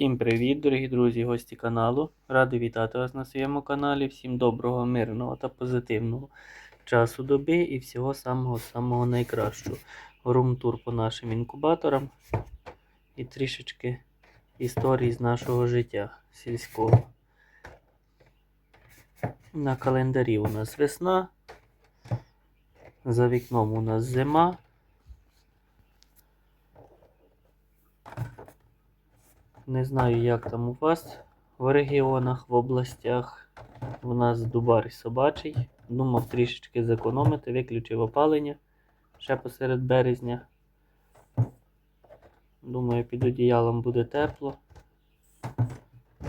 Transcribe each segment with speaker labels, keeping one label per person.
Speaker 1: Всім привіт, дорогі друзі, гості каналу. Радий вітати вас на своєму каналі. Всім доброго, мирного та позитивного часу доби і всього самого-самого найкращого. Рум-тур по нашим інкубаторам і трішечки історії з нашого життя сільського. На календарі у нас весна. За вікном у нас зима. Не знаю, як там у вас в регіонах, в областях. У нас дубар собачий. Думав трішечки зекономити, виключив опалення ще посеред березня. Думаю, під одіялом буде тепло.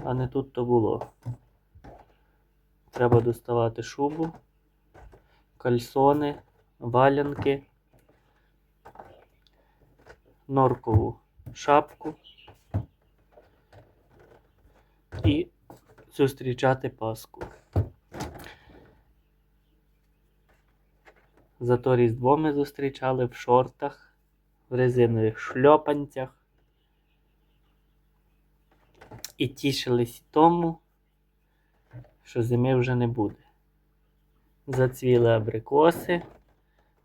Speaker 1: А не тут то було. Треба доставати шубу, кальсони, валянки, норкову шапку і зустрічати Пасху. Зато Різдво ми зустрічали в шортах, в резинових шльопанцях. І тішились тому, що зими вже не буде. Зацвіли абрикоси,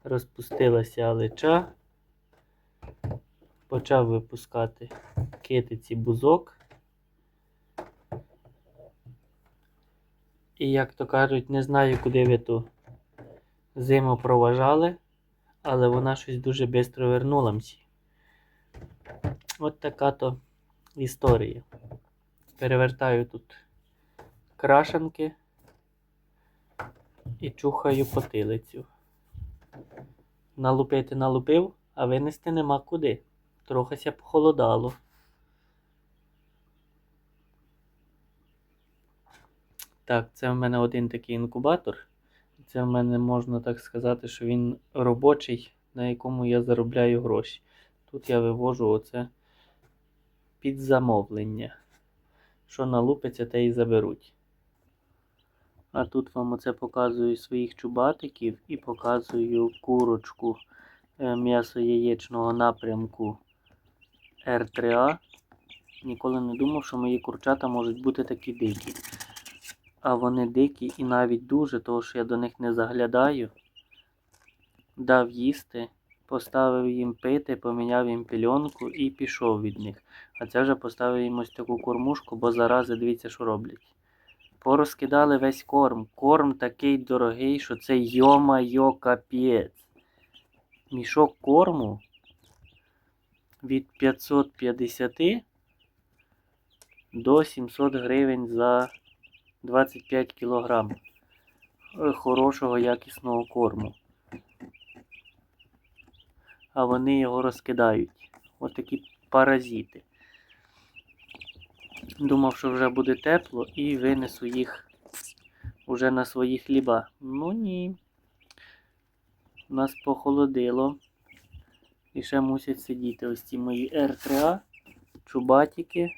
Speaker 1: розпустилася алича, почав випускати китиці бузок. І, як то кажуть, не знаю, куди ви ту зиму проважали, але вона щось дуже швидко вернула мсі. От така то історія. Перевертаю тут крашенки і чухаю потилицю. Налупити налупив, а винести нема куди. Трохися похолодало. Так, це в мене один такий інкубатор. Це в мене можна так сказати, що він робочий, на якому я заробляю гроші. Тут я вивожу оце під замовлення. Що налупиться, те і заберуть. А тут вам оце показую своїх чубатиків і показую курочку е, м'ясо яєчного напрямку R3A. Ніколи не думав, що мої курчата можуть бути такі дикі. А вони дикі і навіть дуже, тому що я до них не заглядаю. Дав їсти, поставив їм пити, поміняв їм пільонку і пішов від них. А це вже поставив їм ось таку кормушку, бо зарази дивіться, що роблять. Порозкидали весь корм. Корм такий дорогий, що це йома-йо капець. Мішок корму від 550 до 700 гривень за 25 кг хорошого якісного корму. А вони його розкидають. Ось такі паразити. Думав, що вже буде тепло і винесу їх уже на свої хліба. Ну ні. Нас похолодило. І ще мусять сидіти ось ці мої R3A, чубатики.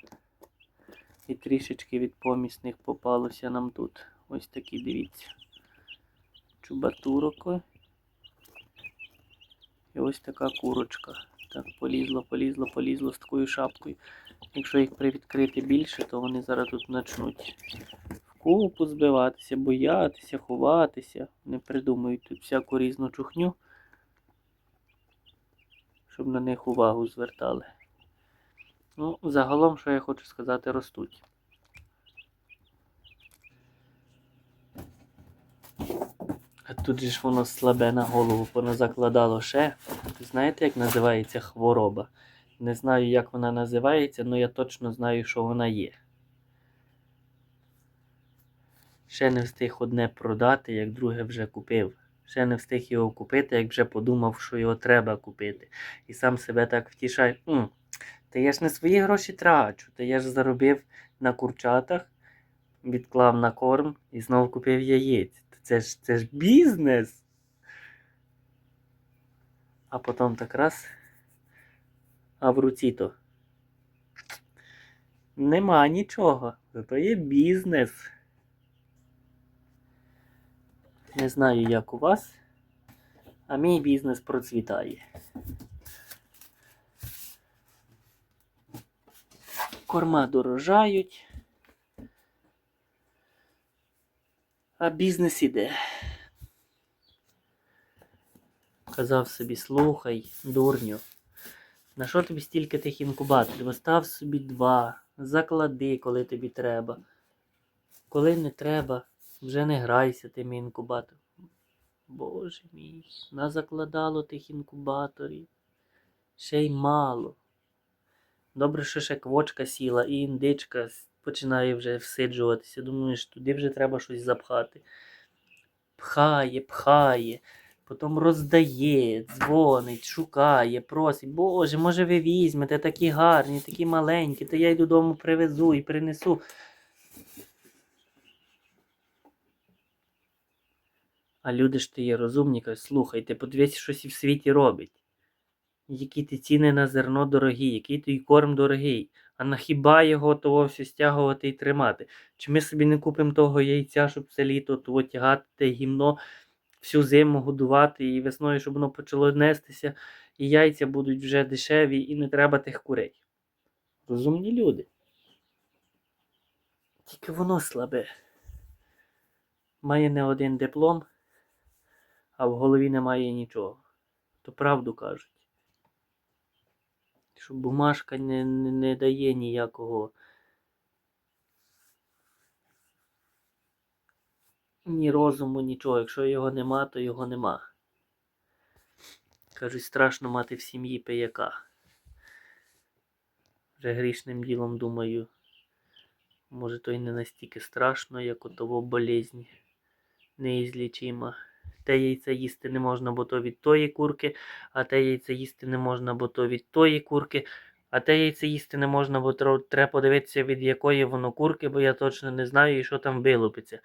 Speaker 1: І трішечки від помісних попалося нам тут. Ось такі, дивіться. Чубатуроко. І ось така курочка. Так, полізло, полізло, полізло з такою шапкою. Якщо їх привідкрити більше, то вони зараз тут почнуть в купу збиватися, боятися, ховатися. Не придумують тут всяку різну чухню, щоб на них увагу звертали. Ну, загалом, що я хочу сказати, ростуть. А тут же ж воно слабе на голову поназакладало ще. Знаєте, як називається хвороба? Не знаю, як вона називається, але я точно знаю, що вона є. Ще не встиг одне продати, як друге вже купив. Ще не встиг його купити, як вже подумав, що його треба купити. І сам себе так втішаю. «М, Та я ж не свої гроші трачу, та я ж заробив на курчатах, відклав на корм і знову купив яєць. Це ж, це ж бізнес. А потім так раз. А в руці то. Нема нічого. Зато є бізнес. Не знаю, як у вас, а мій бізнес процвітає. Корма дорожають. А бізнес іде. Казав собі, слухай, дурню. На що тобі стільки тих інкубаторів? Остав собі два. Заклади, коли тобі треба. Коли не треба, вже не грайся тими інкубаторами. Боже мій, назакладало тих інкубаторів. Ще й мало. Добре, що ще квочка сіла і індичка починає вже всиджуватися. Думаєш, туди вже треба щось запхати. Пхає, пхає, потім роздає, дзвонить, шукає, просить. Боже, може ви візьмете такі гарні, такі маленькі, то я й додому привезу і принесу. А люди ж ти є розумні, кажуть, слухайте, подивіться, щось і в світі робить. Які ті ціни на зерно дорогі, який той корм дорогий. А на хіба його того все стягувати і тримати? Чи ми собі не купимо того яйця, щоб це літо того тягати те гімно всю зиму годувати і весною, щоб воно почало нестися, і яйця будуть вже дешеві, і не треба тих курей. Розумні люди. Тільки воно слабе. Має не один диплом, а в голові немає нічого. То правду кажуть. Що бумажка не, не, не дає ніякого. Ні розуму, нічого. Якщо його нема, то його нема. Кажуть, страшно мати в сім'ї пияка. Вже грішним ділом думаю, може то й не настільки страшно, як у того болезнь неізлічима. Те яйце їсти не можна, бо то від тої курки, а те яйце їсти не можна, бо то від тої курки, а те яйце їсти не можна, бо треба подивитися, від якої воно курки, бо я точно не знаю, і що там вилупиться.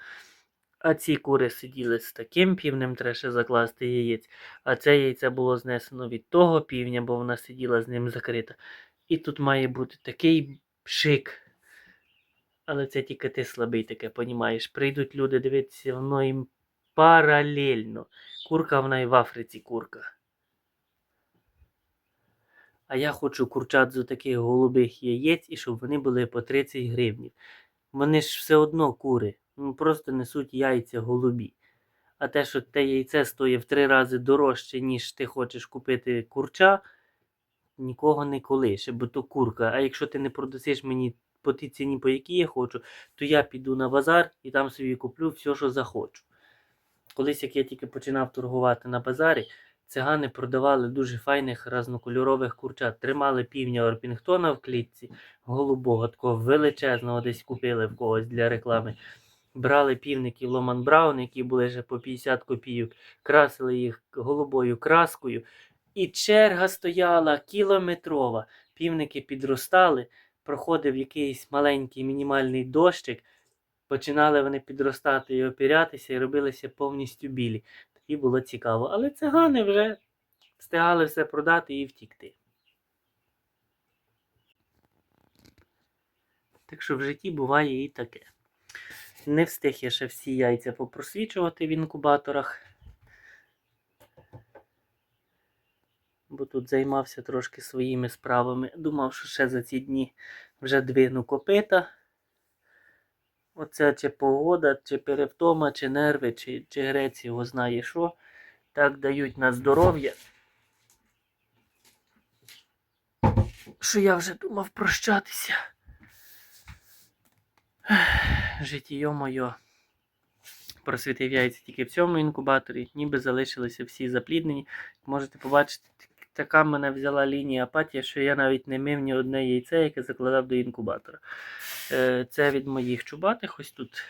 Speaker 1: А ці кури сиділи з таким півнем, треба ще закласти яєць, а це яйце було знесено від того півня, бо вона сиділа з ним закрита. І тут має бути такий пшик. Але це тільки ти слабий таке, понімаєш. Прийдуть люди дивитися, воно їм паралельно. Курка вона і в Африці курка. А я хочу курчат з таких голубих яєць, і щоб вони були по 30 гривнів. Вони ж все одно кури. Ну, просто несуть яйця голубі. А те, що те яйце стоїть в три рази дорожче, ніж ти хочеш купити курча, нікого не колише, бо то курка. А якщо ти не продасиш мені по тій ціні, по якій я хочу, то я піду на базар і там собі куплю все, що захочу. Колись, як я тільки починав торгувати на базарі, цигани продавали дуже файних разнокольорових курчат. Тримали півня Орпінгтона в клітці, голубого, такого величезного десь купили в когось для реклами. Брали півників Ломан Браун, які були вже по 50 копійок, красили їх голубою краскою. І черга стояла кілометрова. Півники підростали, проходив якийсь маленький мінімальний дощик, починали вони підростати і опірятися, і робилися повністю білі. Тоді було цікаво. Але цигани вже встигали все продати і втікти. Так що в житті буває і таке. Не встиг я ще всі яйця попросвічувати в інкубаторах. Бо тут займався трошки своїми справами. Думав, що ще за ці дні вже двину копита. Оце чи погода, чи перевтома, чи нерви, чи, чи грець його знає що. Так дають на здоров'я. Що я вже думав прощатися. Життєйо моє просвітив яйця тільки в цьому інкубаторі, ніби залишилися всі запліднені. Можете побачити, така мене взяла лінія апатія, що я навіть не мив ні одне яйце, яке закладав до інкубатора. Е, Це від моїх чубатих. Ось тут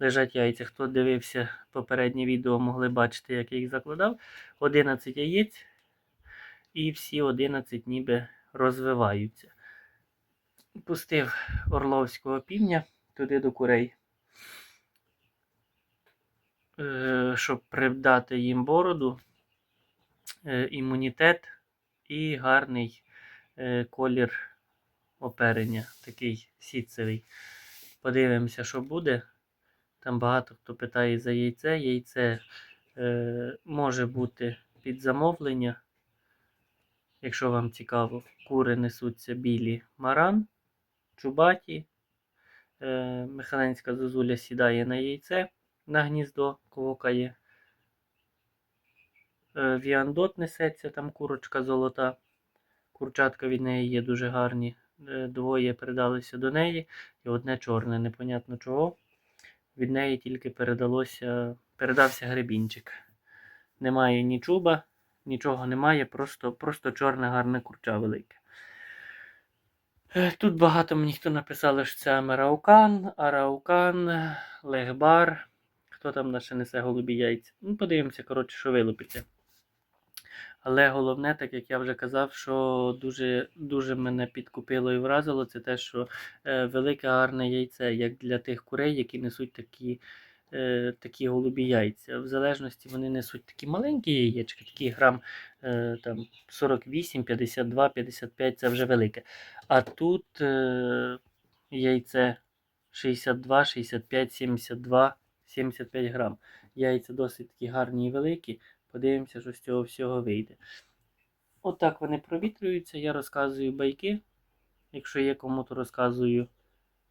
Speaker 1: лежать яйця. Хто дивився попереднє відео, могли бачити, як я їх закладав. 11 яєць, і всі 11 ніби розвиваються. Пустив орловського півня туди до курей, е, щоб придати їм бороду, імунітет і гарний е, колір оперення, такий сітцевий. Подивимося, що буде. Там багато хто питає за яйце. Яйце е, може бути під замовлення. Якщо вам цікаво, кури несуться білі маран. чубаті. Е, Михаленська зозуля сідає на яйце на гніздо, квокає. Е, Віандот несеться, там курочка золота. Курчатка від неї є дуже гарні. Е, Двоє передалися до неї, і одне чорне, непонятно чого. Від неї тільки передалося, передався гребінчик. Немає ні чуба, нічого немає, просто, просто чорне гарне курча велике. Е, Тут багато мені хто написали, що це Амераукан, Араукан, Легбар. Хто там наше несе голубі яйця? Ну, подивимося, коротше, що вилупиться. Але головне, так як я вже казав, що дуже, дуже мене підкупило і вразило, це те, що е, велике гарне яйце, як для тих курей, які несуть такі, е, такі голубі яйця. В залежності вони несуть такі маленькі яєчки, такі грам е, там, 48, 52, 55 це вже велике. А тут яйце 62, 65, 72, 75 грам. Яйця досить такі гарні і великі. Подивимося, що з цього всього вийде. Отак вони провітрюються. Я розказую байки. Якщо є кому, то розказую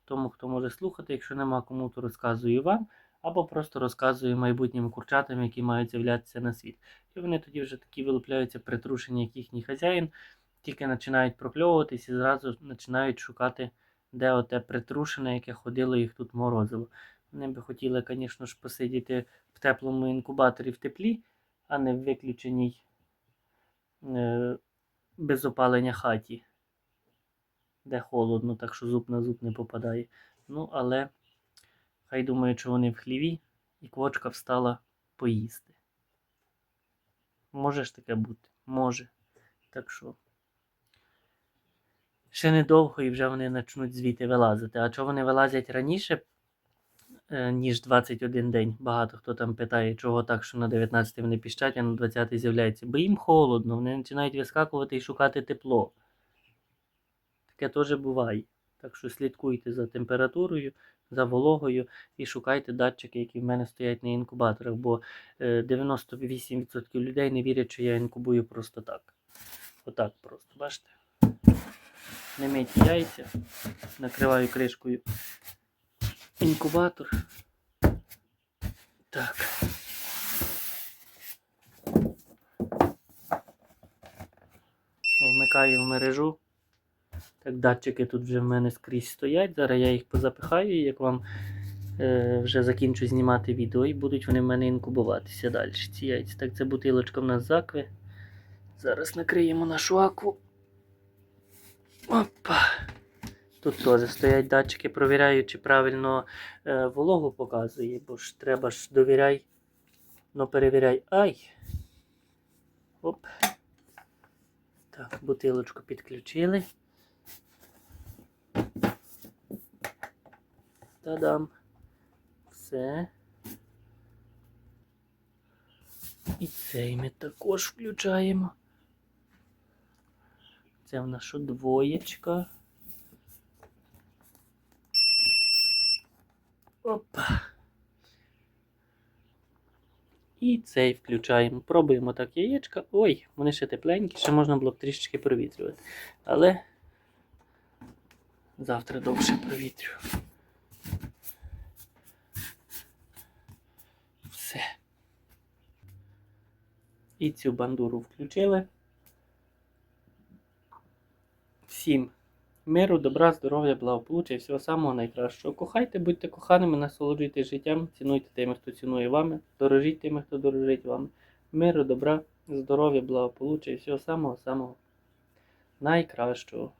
Speaker 1: тому, хто може слухати. Якщо нема кому, то розказую вам. Або просто розказую майбутнім курчатам, які мають з'являтися на світ. І вони тоді вже такі вилупляються притрушені, як їхній хазяїн, тільки починають прокльовуватись і зразу починають шукати, де оте притрушене, яке ходило їх тут морозило. Вони би хотіли, звісно ж, посидіти в теплому інкубаторі в теплі, а не в виключеній е, без опалення хаті, де холодно, так що зуб на зуб не попадає. Ну, але хай думають, що вони в хліві, і квочка встала поїсти. Може ж таке бути? Може. Так що. Ще недовго і вже вони почнуть звідти вилазити. А чого вони вилазять раніше, ніж 21 день? Багато хто там питає, чого так, що на 19 вони піщать, а на 20 з'являються. Бо їм холодно, вони починають вискакувати і шукати тепло. Таке теж буває. Так що слідкуйте за температурою, за вологою і шукайте датчики, які в мене стоять на інкубаторах, бо е, 98% людей не вірять, що я інкубую просто так. Отак просто, бачите? Не миті яйця, накриваю кришкою інкубатор. Так. Вмикаю в мережу. Так, датчики тут вже в мене скрізь стоять. Зараз я їх позапихаю, як вам е, вже закінчу знімати відео, і будуть вони в мене інкубуватися далі. Ці яйця. Так, це бутилочка в нас з акви. Зараз накриємо нашу акву. Опа. Тут теж стоять датчики, провіряю, чи правильно е, вологу показує, бо ж треба ж довіряй, но перевіряй. Ай. Оп. Так, бутилочку підключили. Та-дам. Все. І цей ми також включаємо. Це в наша двоєчка. Опа. І цей включаємо. Пробуємо так яєчка. Ой, вони ще тепленькі, ще можна було б трішечки провітрювати. Але завтра довше провітрю. Все. І цю бандуру включили. Всім миру, добра, здоров'я, благополуччя і всього самого найкращого. Кохайте, будьте коханими, насолоджуйтесь життям, цінуйте тими, хто цінує вами, дорожіть тими, хто дорожить вами. Миру, добра, здоров'я, благополуччя і всього самого самого найкращого.